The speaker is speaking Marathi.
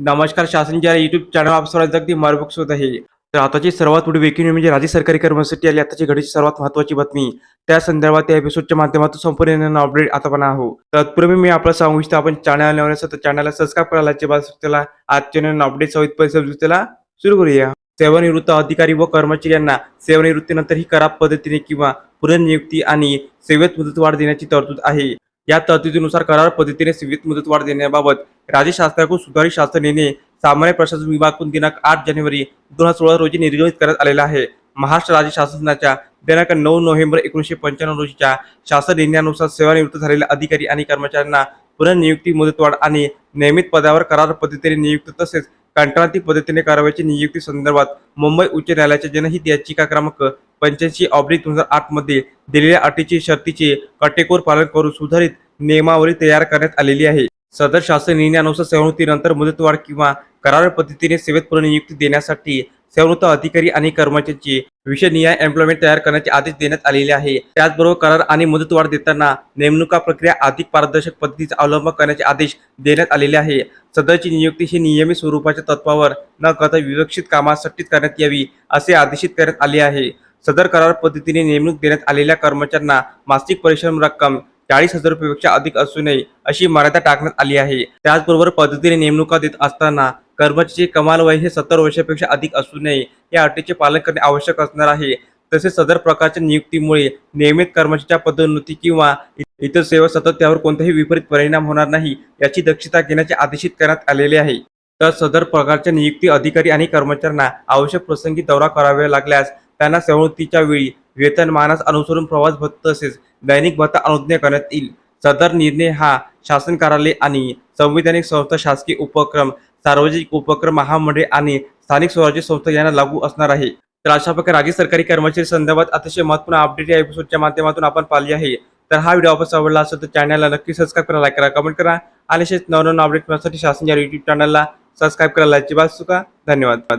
नमस्कार शासनच्या युट्यूब चॅनल आप सर्वांचं अगदी मार्गदर्शक होत आहे. तर आताची सर्वात मोठी वेकिंग म्हणजे राज्य सरकारी कर्मचारी आली आताची घडीची सर्वात महत्त्वाची बातमी. त्या संदर्भात त्या एपिसोडच्या माध्यमातून संपूर्ण अपडेट आता पण आहो तत्पूर्वी मी आपलं सांगू इच्छितो आपण चॅनल तर चॅनलला सबस्क्राईब करायला बस त्याला आजच्या अपडेट सहित त्याला सुरू करूया. सेवानिवृत्त अधिकारी व कर्मचारी यांना सेवानिवृत्तीनंतर ही खराब पद्धतीने किंवा पुनर्नियुक्ती आणि सेवेत मुदतवाढ देण्याची तरतूद आहे. या तरतुदीनुसार करार पद्धतीने सीमित मुदतवाढ देण्याबाबत राज्य शासनाकडून सुधारित शासन निर्णय सामान्य प्रशासन विभागातून दिनांक आठ जानेवारी दोन हजार सोळा रोजी निर्गमित करण्यात आलेला आहे. महाराष्ट्र राज्य शासनाच्या दिनांक नऊ नोव्हेंबर एकोणीसशे पंच्याण्णव रोजीच्या शासन निर्णयानुसार सेवानिवृत्त झालेल्या अधिकारी आणि कर्मचाऱ्यांना पुनर्नियुक्ती मुदतवाढ आणि नियमित पदावर करार पद्धतीने नियुक्त तसेच कंत्राटी पद्धतीने कारवाईची नियुक्ती संदर्भात मुंबई उच्च न्यायालयाच्या जनहित याचिका क्रमांक पंच्याऐंशी ऑब्लिक दोन हजार आठमध्ये दिलेल्या अटीचे शर्तीचे काटेकोर पालन करून सुधारित नियमावली तयार करण्यात आलेली आहे. सदर शासन निर्णयानुसार सेवानिवृत्तीनंतर मुदतवाढ किंवा करार पद्धतीने सेवेत पुनर्नियुक्ती देण्यासाठी सेवानिवृत्त अधिकारी आणि कर्मचाऱ्यांची विषयनिहाय एम्प्लॉयमेंट तयार करण्याचे आदेश देण्यात आलेले आहे. त्याचबरोबर करार आणि मुदतवाढ देताना नेमणुका प्रक्रिया अधिक पारदर्शक पद्धतीचा अवलंब करण्याचे आदेश देण्यात आलेले आहे. सदरची नियुक्ती ही नियमित स्वरूपाच्या तत्वावर न करता विवक्षित कामासाठीच करण्यात यावी असे आदेशित करण्यात आले आहे. सदर करार पद्धतीने नेमणूक देण्यात आलेल्या कर्मचाऱ्यांना मासिक परिश्रम रक्कम चाळीस हजार रुपयेपेक्षा अधिक असू नये अशी मर्यादा टाकण्यात आली आहे. त्याचबरोबर पद्धतीने नेमणुका देत असताना कर्मचारी कमाल वय हे सत्तर वर्षापेक्षा अधिक असू नये या अटीचे पालन करणे आवश्यक असणार आहे. तसेच सदर प्रकारच्या नियुक्तीमुळे नियमित कर्मचाऱ्याच्या पदोन्नती किंवा इतर सेवा सतत त्यावर कोणताही विपरीत परिणाम होणार नाही याची दक्षता घेण्याचे आदेशित करण्यात आलेले आहे. तर सदर प्रकारच्या नियुक्ती अधिकारी आणि कर्मचाऱ्यांना आवश्यक प्रसंगी दौरा करावा लागल्यास त्यांना सेवानिवृत्तीच्या वेळी वेतनमानास अनुसरून प्रवास भत्ता तसेच दैनिक भत्ता अनुज्ञा करण्यात येईल. सदर निर्णय हा शासन कार्यालय आणि संविधानिक संस्था शासकीय उपक्रम सार्वजनिक उपक्रम महामंडळे आणि स्थानिक स्वराज्य संस्था यांना लागू असणार आहे. तर अशा प्रकारे राज्य सरकारी कर्मचारी संदर्भात अतिशय महत्त्वपूर्ण अपडेट या एपिसोडच्या माध्यमातून आपण पाहिली आहे. तर हा व्हिडिओ आपण आवडला असेल तर चॅनलला नक्की सबस्क्राईब करा लाईक करा कमेंट करा आणि असेच नवनवीन अपडेट मिळण्यासाठी शासन या युट्यूब चॅनलला सबस्क्राईब करायला अजिबात चुका धन्यवाद.